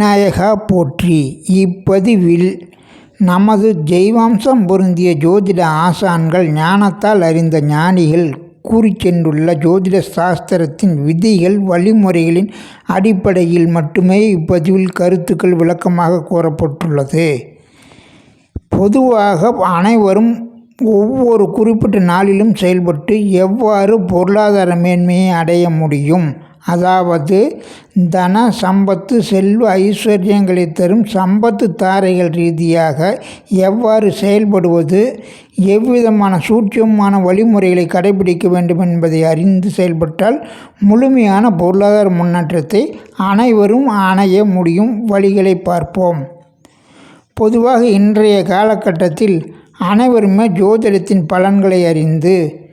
விநாயகா போற்றி. இப்பதிவில் நமது ஜெய்வம்சம் பொருந்திய ஜோதிட ஆசான்கள் ஞானத்தால் அறிந்த ஞானிகள் கூறி சென்றுள்ள ஜோதிட சாஸ்திரத்தின் விதிகள் வழிமுறைகளின் அடிப்படையில் மட்டுமே இப்பதிவில் கருத்துக்கள் விளக்கமாக கூறப்பட்டுள்ளது. பொதுவாக அனைவரும் ஒவ்வொரு குறிப்பிட்ட நாளிலும் செயல்பட்டு எவ்வாறு பொருளாதார மேன்மையை அடைய முடியும்? அதாவது தன சம்பத்து செல்வ ஐஸ்வர்யங்களை தரும் சம்பத்து தாரைகள் ரீதியாக எவ்வாறு செயல்படுவது எவ்விதமான சூட்சமான வழிமுறைகளை கடைபிடிக்க வேண்டும் என்பதை அறிந்து செயல்பட்டால் முழுமையான பொருளாதார முன்னேற்றத்தை அனைவரும் அணைய முடியும் வழிகளை பார்ப்போம். பொதுவாக இன்றைய காலகட்டத்தில் அனைவருமே ஜோதிடத்தின் பலன்களை அறிந்து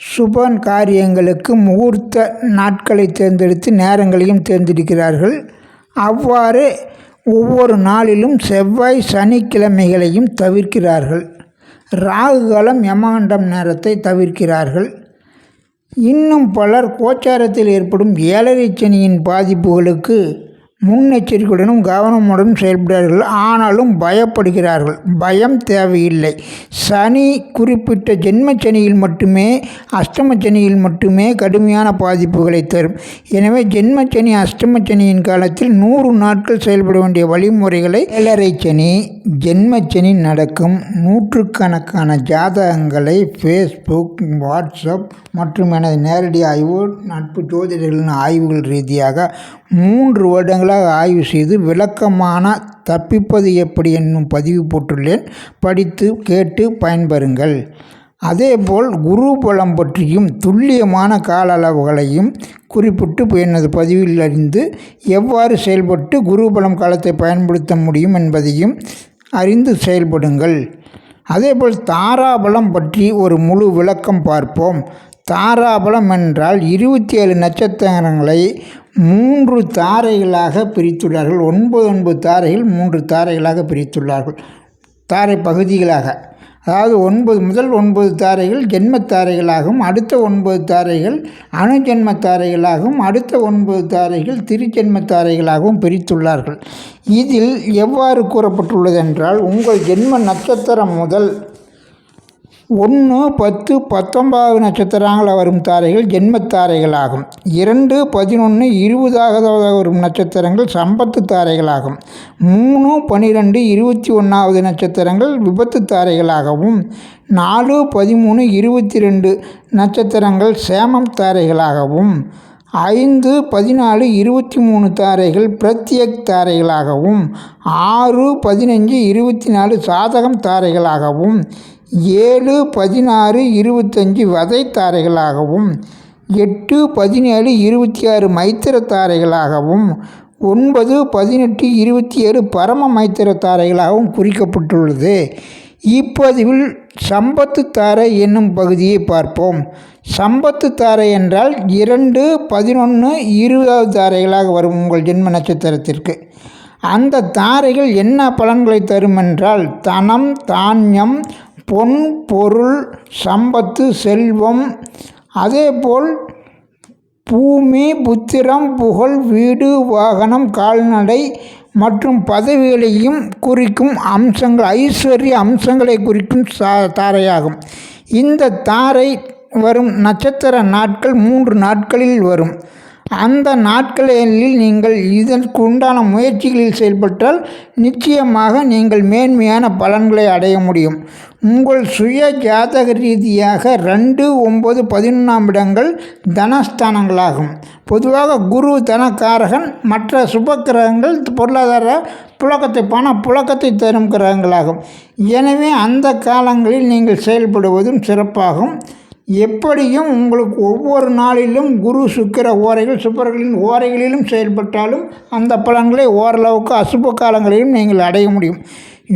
சுப காரியங்களுக்கு முகூர்த்த நாட்களை தேர்ந்தெடுத்து நேரங்களையும் தேர்ந்தெடுக்கிறார்கள். அவ்வாறு ஒவ்வொரு நாளிலும் செவ்வாய் சனிக்கிழமைகளையும் தவிர்க்கிறார்கள். ராகு காலம் யமகண்டம் நேரத்தை தவிர்க்கிறார்கள். இன்னும் பலர் கோச்சாரத்தில் ஏற்படும் ஏழரை சனியின் பாதிப்புகளுக்கு முன்னெச்சரிக்கையுடனும் கவனமுடன் செயல்படுகிறார்கள். ஆனாலும் பயப்படுகிறார்கள். பயம் தேவையில்லை. சனி குறிப்பிட்ட ஜென்ம சனியில் மட்டுமே அஷ்டம சனியில் மட்டுமே கடுமையான பாதிப்புகளை தரும். எனவே ஜென்ம சனி அஷ்டம சனியின் காலத்தில் நூறு நாட்கள் செயல்பட வேண்டிய வழிமுறைகளை ஏழரை சனி ஜென்ம சனி நடக்கும் நூற்றுக்கணக்கான ஜாதகங்களை ஃபேஸ்புக் வாட்ஸ்அப் மற்றும் எனது நேரடி ஆய்வு நட்பு ஜோதிடர்களின் ஆய்வுகள் ரீதியாக மூன்று வருடங்கள் நன்றாக ஆய்வு செய்து விளக்கமான தப்பிப்பது எப்படி என்னும் பதிவு போட்டுள்ளேன். படித்து கேட்டு பயன்பெறுங்கள். அதேபோல் குரு பலம் பற்றியும் துல்லியமான கால அளவுகளையும் குறிப்பிட்டு எனது பதிவில் அறிந்து எவ்வாறு செயல்பட்டு குரு பலம் காலத்தை பயன்படுத்த முடியும் என்பதையும் அறிந்து செயல்படுங்கள். அதேபோல் தாராபலம் பற்றி ஒரு முழு விளக்கம் பார்ப்போம். தாராபலம் என்றால் இருபத்தி ஏழு நட்சத்திரங்களை மூன்று தாரைகளாக பிரித்துள்ளார்கள். ஒன்பது ஒன்பது தாரைகள் மூன்று தாரைகளாக பிரித்துள்ளார்கள். தாரை பகுதிகளாக. அதாவது ஒன்பது முதல் ஒன்பது தாரைகள் ஜென்ம தாரைகளாகவும் அடுத்த ஒன்பது தாரைகள் அணுஜென்ம தாரைகளாகவும் அடுத்த ஒன்பது தாரைகள் திருஜென்ம தாரைகளாகவும் பிரித்துள்ளார்கள். இதில் எவ்வாறு கூறப்பட்டுள்ளது என்றால் உங்கள் ஜென்ம நட்சத்திரம் முதல் ஒன்று பத்து பத்தொன்பதாவது நட்சத்திரங்கள் வரும் தாரைகள் ஜென்மத்தாரைகளாகும் இரண்டு பதினொன்று இருபதாக வரும் நட்சத்திரங்கள் சம்பத்து தாரைகளாகும் மூணு பன்னிரெண்டு இருபத்தி ஒன்றாவது நட்சத்திரங்கள் விபத்து தாரைகளாகவும் நாலு பதிமூணு இருபத்தி ரெண்டு நட்சத்திரங்கள் சேமம் தாரைகளாகவும் ஐந்து பதினாலு இருபத்தி மூணு தாரைகள் பிரத்யேக் தாரைகளாகவும் ஆறு பதினஞ்சு இருபத்தி நாலு சாதகம் தாரைகளாகவும் ஏழு பதினாறு இருபத்தஞ்சி வதை தாரைகளாகவும் எட்டு பதினேழு இருபத்தி ஆறு மைத்திர தாரைகளாகவும் ஒன்பது பதினெட்டு இருபத்தி ஏழு பரம மைத்திர தாரைகளாகவும் குறிக்கப்பட்டுள்ளது. இப்பதிவில் சம்பத்து தாரை என்னும் பகுதியை பார்ப்போம். சம்பத்து தாரை என்றால் இரண்டு பதினொன்று இருபதாவது தாரைகளாக வரும் உங்கள் ஜென்ம நட்சத்திரத்திற்கு. அந்த தாரைகள் என்ன பலன்களை தரும் என்றால் தனம் தானியம் பொன் பொருள் சம்பத்து செல்வம். அதேபோல் பூமி புத்திரம் புகழ் வீடு வாகனம் கால்நடை மற்றும் பதவிகளையும் குறிக்கும் அம்சங்கள் ஐஸ்வர்ய அம்சங்களை குறிக்கும் சா தாரையாகும். இந்த தாரை வரும் நட்சத்திர நாட்கள் மூன்று நாட்களில் வரும். அந்த நாட்களில் நீங்கள் இதற்கு உண்டான முயற்சிகளில் செயல்பட்டால் நிச்சயமாக நீங்கள் மேன்மையான பலன்களை அடைய முடியும். உங்கள் சுய ஜாதக ரீதியாக ரெண்டு ஒம்பது பதினொன்றாம் இடங்கள் தனஸ்தானங்களாகும். பொதுவாக குரு தனக்காரகன் மற்ற சுப கிரகங்கள் பொருளாதார புழக்கத்தை பண புழக்கத்தை தரும் கிரகங்களாகும். எனவே அந்த காலங்களில் நீங்கள் செயல்படுவதும் சிறப்பாகும். எப்படியும் உங்களுக்கு ஒவ்வொரு நாளிலும் குரு சுக்கிர ஓரைகள் சுப்பர்களின் ஓரைகளிலும் செயல்பட்டாலும் அந்த பலன்களை ஓரளவுக்கு அசுப காலங்களிலும் நீங்கள் அடைய முடியும்.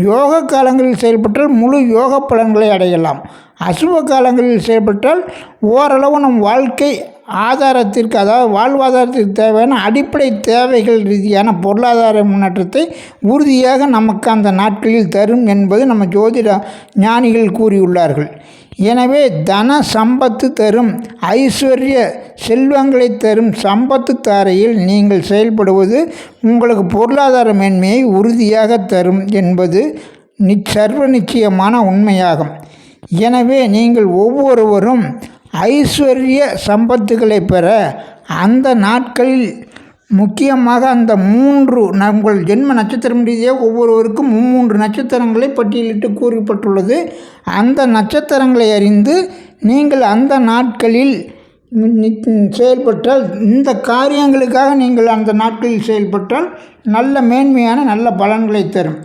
யோக காலங்களில் செயல்பட்டால் முழு யோக பலன்களை அடையலாம். அசுப காலங்களில் செயல்பட்டால் ஓரளவு நம் வாழ்க்கை ஆதாரத்திற்கு அதாவது வாழ்வாதாரத்திற்கு தேவையான அடிப்படை தேவைகள் ரீதியான பொருளாதார முன்னேற்றத்தை உறுதியாக நமக்கு அந்த நாட்களில் தரும் என்பது நம்ம ஜோதிட ஞானிகள் கூறியுள்ளார்கள். எனவே தன சம்பத்து தரும் ஐஸ்வர்ய செல்வங்களை தரும் சம்பத்து தாரையில் நீங்கள் செயல்படுவது உங்களுக்கு பொருளாதார மேன்மையை உறுதியாக தரும் என்பது நிச்சர்வ நிச்சயமான உண்மையாகும். எனவே நீங்கள் ஒவ்வொருவரும் ஐஸ்வர்ய சம்பத்துகளை பெற அந்த நாட்களில் முக்கியமாக அந்த மூன்று உங்கள் ஜென்ம நட்சத்திரம் ரீதியாக ஒவ்வொருவருக்கும் மும்மூன்று நட்சத்திரங்களை பட்டியலிட்டு கூறப்பட்டுள்ளது. அந்த நட்சத்திரங்களை அறிந்து நீங்கள் அந்த நாட்களில் செயல்பட்டால் இந்த காரியங்களுக்காக நீங்கள் அந்த நாட்களில் செயல்பட்டால் நல்ல மேன்மையான நல்ல பலன்களை தரும்.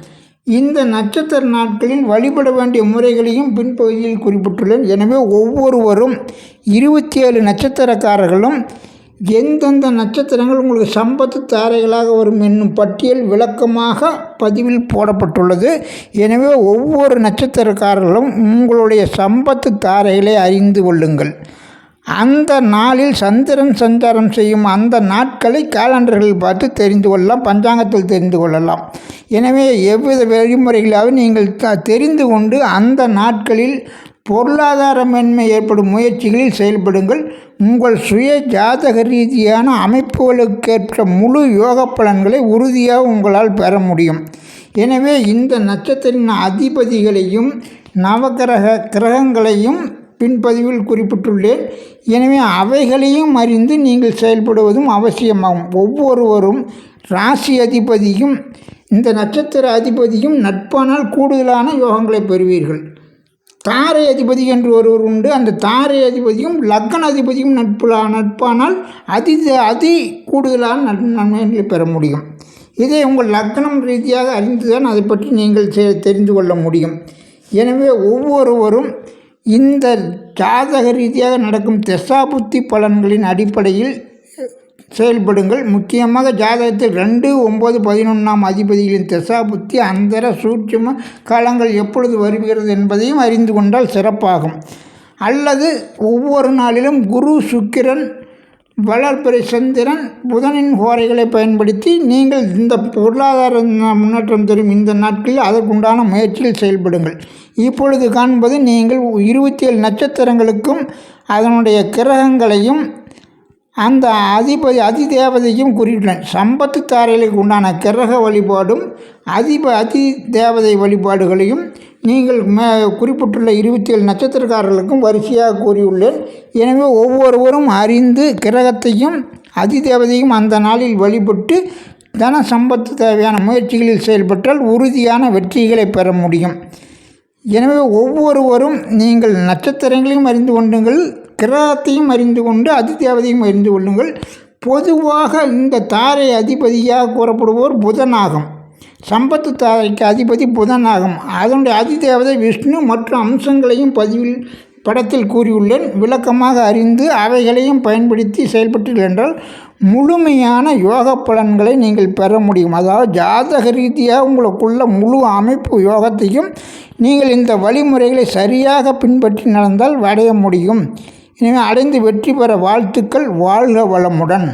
இந்த நட்சத்திர நாட்களில் வழிபட வேண்டிய முறைகளையும் பின்பகுதியில் குறிப்பிட்டுள்ளேன். எனவே ஒவ்வொருவரும் இருபத்தி ஏழு நட்சத்திரக்காரர்களும் எந்தெந்த நட்சத்திரங்கள் உங்களுக்கு சம்பத்து தாரைகளாக வரும் என்னும் பட்டியல் விளக்கமாக பதிவில் போடப்பட்டுள்ளது. எனவே ஒவ்வொரு நட்சத்திரக்காரர்களும் உங்களுடைய சம்பத்து தாரைகளை அறிந்து கொள்ளுங்கள். அந்த நாளில் சந்திரன் சஞ்சாரம் செய்யும் அந்த நாட்களை கேலண்டர்களில் பார்த்து தெரிந்து கொள்ளலாம் பஞ்சாங்கத்தில் தெரிந்து கொள்ளலாம். எனவே எவ்வித வழிமுறைகளாவது நீங்கள் த தெரிந்து கொண்டு அந்த நாட்களில் பொருளாதார மேன்மை ஏற்படும் முயற்சிகளில் செயல்படுங்கள். உங்கள் சுய ஜாதக ரீதியான அமைப்புகளுக்கேற்ற முழு யோக பலன்களை உறுதியாக உங்களால் பெற முடியும். எனவே இந்த நட்சத்திரின் அதிபதிகளையும் நவகிரக கிரகங்களையும் பின்பதிவில் குறிப்பிட்டுள்ளேன். எனவே அவைகளையும் அறிந்து நீங்கள் செயல்படுவதும் அவசியமாகும். ஒவ்வொருவரும் ராசி அதிபதியும் இந்த நட்சத்திர அதிபதியும் நட்பானால் கூடுதலான யோகங்களை பெறுவீர்கள். தாரை அதிபதி என்று ஒருவர் உண்டு. அந்த தாரை அதிபதியும் லக்கண அதிபதியும் நட்புலா நட்பானால் அதி அதி கூடுதலான நன்மைகளை பெற முடியும். இதை உங்கள் லக்னம் ரீதியாக அறிந்துதான் அதை பற்றி நீங்கள் தெரிந்து கொள்ள முடியும். எனவே ஒவ்வொருவரும் இந்த ஜாதக ரீதியாக நடக்கும் தசாபுத்தி பலன்களின் அடிப்படையில் செயல்படுங்கள். முக்கியமாக ஜாதகத்தில் ரெண்டு ஒம்பது பதினொன்றாம் அதிபதிகளின் தசாபுத்தி அந்தர சூட்சும காலங்கள் எப்பொழுது வருகிறது என்பதையும் அறிந்து கொண்டால் சிறப்பாகும். அல்லது ஒவ்வொரு நாளிலும் குரு சுக்கிரன் வளர்பிறை சந்திரன் புதனின் ஹோரைகளை பயன்படுத்தி நீங்கள் இந்த பொருளாதார முன்னேற்றம் தரும் இந்த நாட்களில் அதற்குண்டான முயற்சியில் செயல்படுங்கள். இப்பொழுது காண்பது நீங்கள் இருபத்தி ஏழு நட்சத்திரங்களுக்கும் அதனுடைய கிரகங்களையும் அந்த அதிபதி அதி தேவதையும் குறிப்பிட்டேன் சம்பத்து தாரைகளுக்கு உண்டான கிரக வழிபாடும் அதிப அதி தேவதை வழிபாடுகளையும் நீங்கள் மே குறிப்பிட்டுள்ள இருபத்தி ஏழு நட்சத்திரக்காரர்களுக்கும் வரிசையாக கூறியுள்ளேன். எனவே ஒவ்வொருவரும் அறிந்து கிரகத்தையும் அதி தேவதையும் அந்த நாளில் வழிபட்டு தன சம்பத்து தேவையான முயற்சிகளில் செயல்பட்டால் உறுதியான வெற்றிகளை பெற முடியும். எனவே ஒவ்வொருவரும் நீங்கள் நட்சத்திரங்களையும் அறிந்து கொண்டுங்கள். கிரகத்தையும் அறிந்து கொண்டு அதிதேவதையும் அறிந்து கொள்ளுங்கள். பொதுவாக இந்த தாரை அதிபதியாக கூறப்படுவோர் புதனாகும். சம்பத்து தாரைக்கு அதிபதி புதனாகும். அதனுடைய அதிதேவதை விஷ்ணு மற்றும் அம்சங்களையும் பதிவில் படத்தில் கூறியுள்ளேன். விளக்கமாக அறிந்து அவைகளையும் பயன்படுத்தி செயல்பட்டு என்றால் முழுமையான யோக பலன்களை நீங்கள் பெற முடியும். அதாவது ஜாதக ரீதியாக உங்களுக்குள்ள முழு அமைப்பு யோகத்தையும் நீங்கள் இந்த வழிமுறைகளை சரியாக பின்பற்றி நடந்தால் அடைய முடியும். எனவே அடைந்து வெற்றி பெற வாழ்த்துக்கள் வாழ்க வளமுடன்.